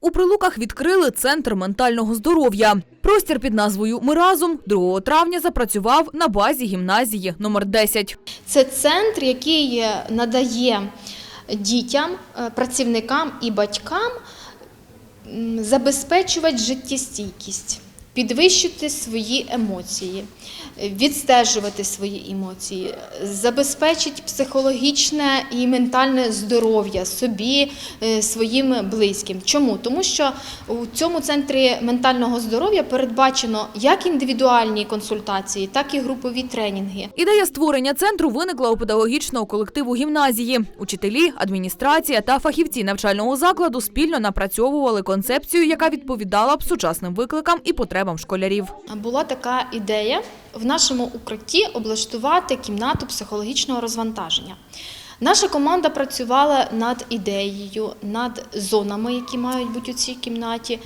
У Прилуках відкрили центр ментального здоров'я. Простір під назвою Ми разом 2 травня запрацював на базі гімназії номер 10. Це центр, який е, надає дітям, е, працівникам і батькам забезпечувати життєстійкість, підвищити свої емоції, відстежувати свої емоції, забезпечити психологічне і ментальне здоров'я собі, е, своїм близьким. Чому? Тому що у цьому центрі ментального здоров'я передбачено як індивідуальні консультації, так і групові тренінги. Ідея створення центру виникла у педагогічного колективу гімназії. Учителі, адміністрація та фахівці навчального закладу спільно напрацьовували концепцію, яка відповідала б сучасним викликам і потребам школярів. Була така ідея в нашому укритті облаштувати кімнату психологічного розвантаження. Наша команда працювала над ідеєю, над зонами, які мають бути у цій кімнаті,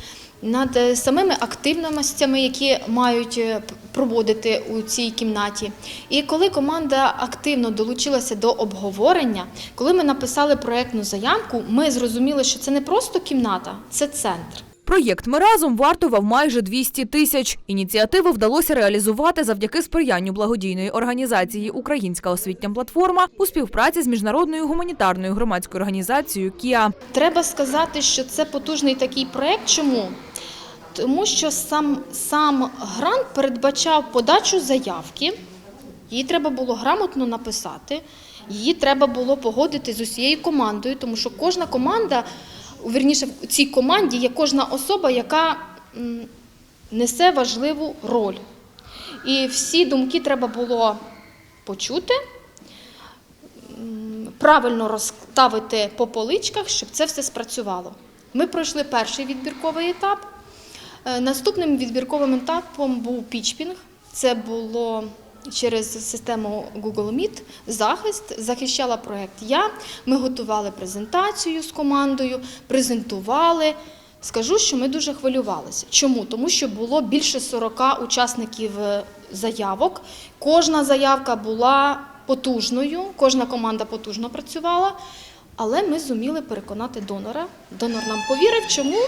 над е, самими активностями, які мають е, проводити у цій кімнаті. І коли команда активно долучилася до обговорення, коли ми написали проєктну заявку, ми зрозуміли, що це не просто кімната, це центр. Проєкт «Ми разом» вартував майже 200 тисяч. Ініціативу вдалося реалізувати завдяки сприянню благодійної організації Українська освітня платформа у співпраці з міжнародною гуманітарною громадською організацією КІА. Треба сказати, що це потужний такий проєкт. Чому? Тому що сам, сам грант передбачав подачу заявки, її треба було грамотно написати, її треба було погодити з усією командою, тому що кожна команда, вірніше, в цій команді є кожна особа, яка несе важливу роль. І всі думки треба було почути, правильно розставити по поличках, щоб це все спрацювало. Ми пройшли перший відбірковий етап. Е, Наступним відбірковим етапом був пічпінг. Це було через систему Google Meet захист. Захищала проект я. Ми готували презентацію з командою, презентували. Скажу, що ми дуже хвилювалися. Чому? Тому що було більше 40 учасників е, заявок. Кожна заявка була потужною, кожна команда потужно працювала, але ми зуміли переконати донора. Донор нам повірив. Чому?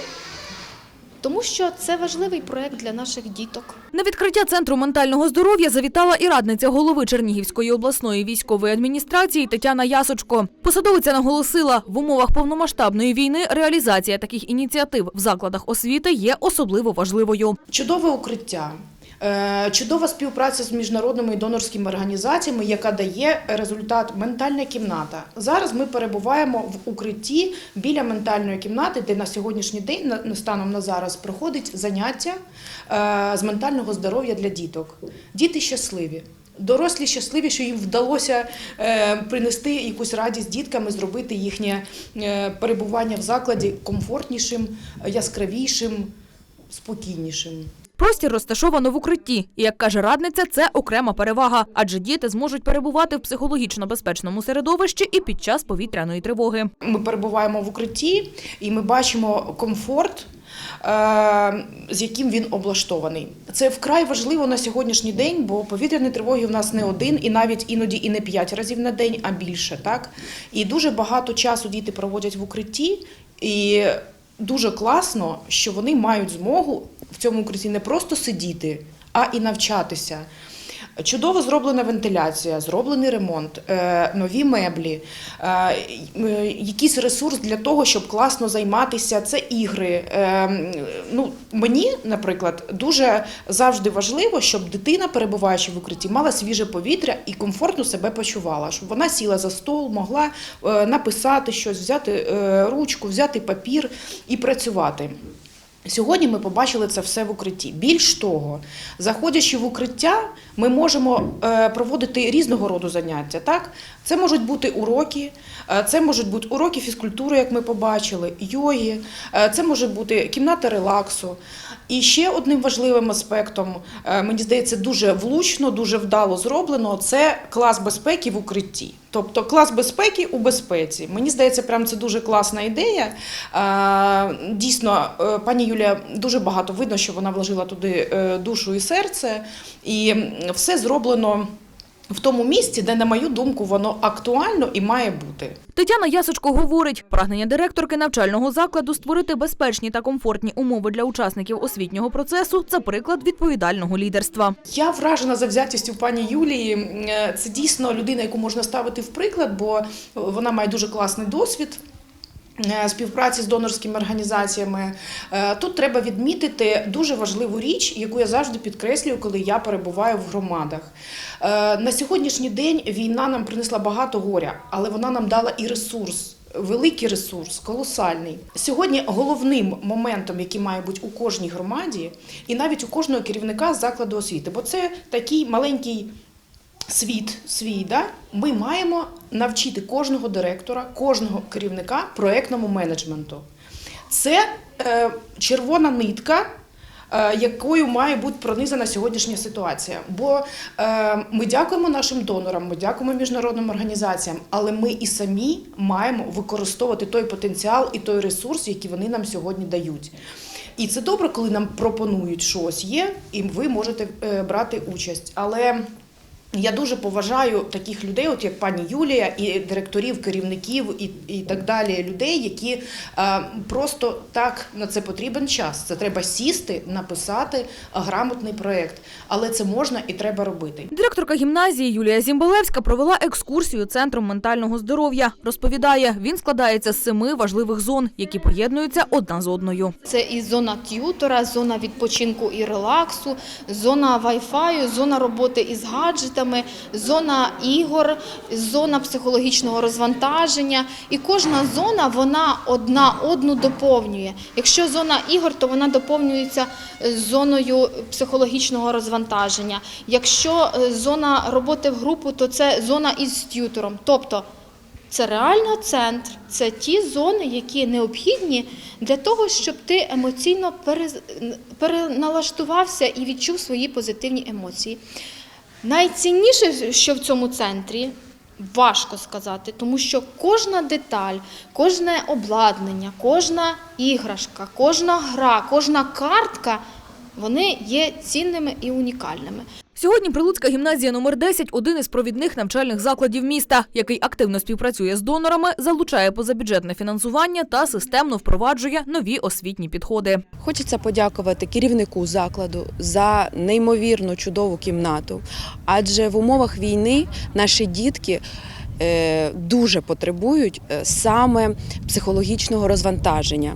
Тому що це важливий проект для наших діток. На відкриття центру ментального здоров'я завітала і радниця голови Чернігівської обласної військової адміністрації Тетяна Ясочко. Посадовиця наголосила, в умовах повномасштабної війни реалізація таких ініціатив в закладах освіти є особливо важливою. Чудове укриття. Е, Чудова співпраця з міжнародними і донорськими організаціями, яка дає результат ментальна кімната. Зараз ми перебуваємо в укритті біля ментальної кімнати, де на сьогоднішній день станом на зараз проходить заняття е, з ментального здоров'я для діток. Діти щасливі. Дорослі щасливі, що їм вдалося е, принести якусь радість діткам і зробити їхнє перебування в закладі комфортнішим, яскравішим, спокійнішим. Простір розташовано в укритті, і як каже радниця, це окрема перевага, адже діти зможуть перебувати в психологічно безпечному середовищі і під час повітряної тривоги. Ми перебуваємо в укритті і ми бачимо комфорт, е, з яким він облаштований. Це вкрай важливо на сьогоднішній день, бо повітряні тривоги в нас не один, і навіть іноді і не п'ять разів на день, а більше. Так? І дуже багато часу діти проводять в укритті. І дуже класно, що вони мають змогу в цьому укритті не просто сидіти, а і навчатися. Чудово зроблена вентиляція, зроблений ремонт, е, нові меблі, е, якийсь ресурс для того, щоб класно займатися. Це ігри. Е, Ну, мені, наприклад, дуже завжди важливо, щоб дитина, перебуваючи в укритті, мала свіже повітря і комфортно себе почувала, щоб вона сіла за стол, могла написати щось, взяти ручку, взяти папір і працювати. Сьогодні ми побачили це все в укритті. Більш того, заходячи в укриття, ми можемо е, проводити різного роду заняття. Так? Це можуть бути уроки, е, це можуть бути уроки фізкультури, як ми побачили, йоги, е, це може бути кімната релаксу. І ще одним важливим аспектом, мені здається, дуже влучно, дуже вдало зроблено це клас безпеки в укритті. Тобто клас безпеки у безпеці. Мені здається, прям це дуже класна ідея. Дійсно, пані Юлія дуже багато видно, що вона вложила туди е, душу і серце, і все зроблено. в тому місці, де, на мою думку, воно актуально і має бути. Тетяна Ясочко говорить, прагнення директорки навчального закладу створити безпечні та комфортні умови для учасників освітнього процесу це приклад відповідального лідерства. Я вражена завзятістю пані Юлії. Е, Це дійсно людина, яку можна ставити в приклад, бо вона має дуже класний досвід. Е, Співпраці з донорськими організаціями Е, тут треба відмітити дуже важливу річ, яку я завжди підкреслюю, коли я перебуваю в громадах. Е, На сьогоднішній день війна нам принесла багато горя, але вона нам дала і ресурс. Великий ресурс, колосальний. Сьогодні головним моментом, який має бути у кожній громаді, і навіть у кожного керівника закладу освіти, бо це такий маленький світ свій, да? ми маємо навчити кожного директора, кожного керівника проектному менеджменту. Це е, червона нитка. е, Якою має бути пронизана сьогоднішня ситуація? Бо е, ми дякуємо нашим донорам, ми дякуємо міжнародним організаціям, але ми і самі маємо використовувати той потенціал і той ресурс, який вони нам сьогодні дають. І це добре, коли нам пропонують щось є, і ви можете е, брати участь. Але я дуже поважаю таких людей, от як пані Юлія, і директорів, керівників і, і так далі, людей, які е, просто так на це потрібен час. Це треба сісти, написати грамотний проєкт. Але це можна і треба робити. Директорка гімназії Юлія Зімбалевська провела екскурсію центром ментального здоров'я. Розповідає, він складається з семи важливих зон, які поєднуються одна з одною. Це і зона т'ютора, зона відпочинку і релаксу, зона вай-фаю, зона роботи із гаджетами, зона ігор, зона психологічного розвантаження. І кожна зона вона одна одну доповнює. Якщо зона ігор, то вона доповнюється е, зоною психологічного розвантаження. Якщо е, зона роботи в групу, то це зона із т'ютором. Тобто це реально центр, це ті зони, які необхідні для того, щоб ти емоційно переналаштувався і відчув свої позитивні емоції. Найцінніше, що в цьому центрі, важко сказати, тому що кожна деталь, кожне обладнання, кожна іграшка, кожна гра, кожна картка, вони є цінними і унікальними. Сьогодні Прилуцька гімназія номер 10 – один із провідних навчальних закладів міста, який активно співпрацює з донорами, залучає позабюджетне фінансування та системно впроваджує нові освітні підходи. Хочеться подякувати керівнику закладу за неймовірно чудову кімнату, адже в умовах війни наші дітки. е, Дуже потребують е, саме психологічного розвантаження.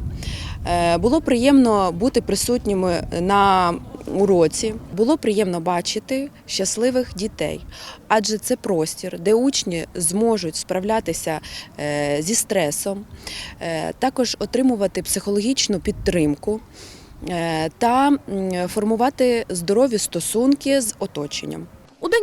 Е, Було приємно бути присутніми на уроці. Було приємно бачити щасливих дітей, адже це простір, де учні зможуть справлятися е, зі стресом, е, також отримувати психологічну підтримку е, та формувати здорові стосунки з оточенням.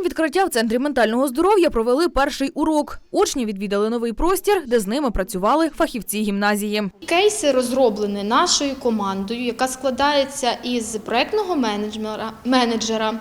Відкриття в центрі ментального здоров'я провели перший урок. Учні відвідали новий простір, де з ними працювали фахівці гімназії. Кейси розроблені нашою командою, яка складається із проектного менеджера, менеджера.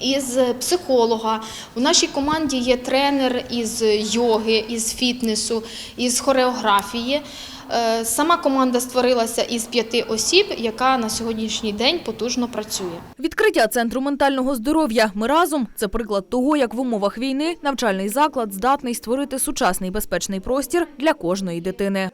Із психолога у нашій команді є тренер із йоги, із фітнесу, із хореографії. Е, Сама команда створилася із п'яти осіб, яка на сьогоднішній день потужно працює. Відкриття центру ментального здоров'я «Ми разом» – це приклад того, як в умовах війни навчальний заклад здатний створити сучасний безпечний простір для кожної дитини.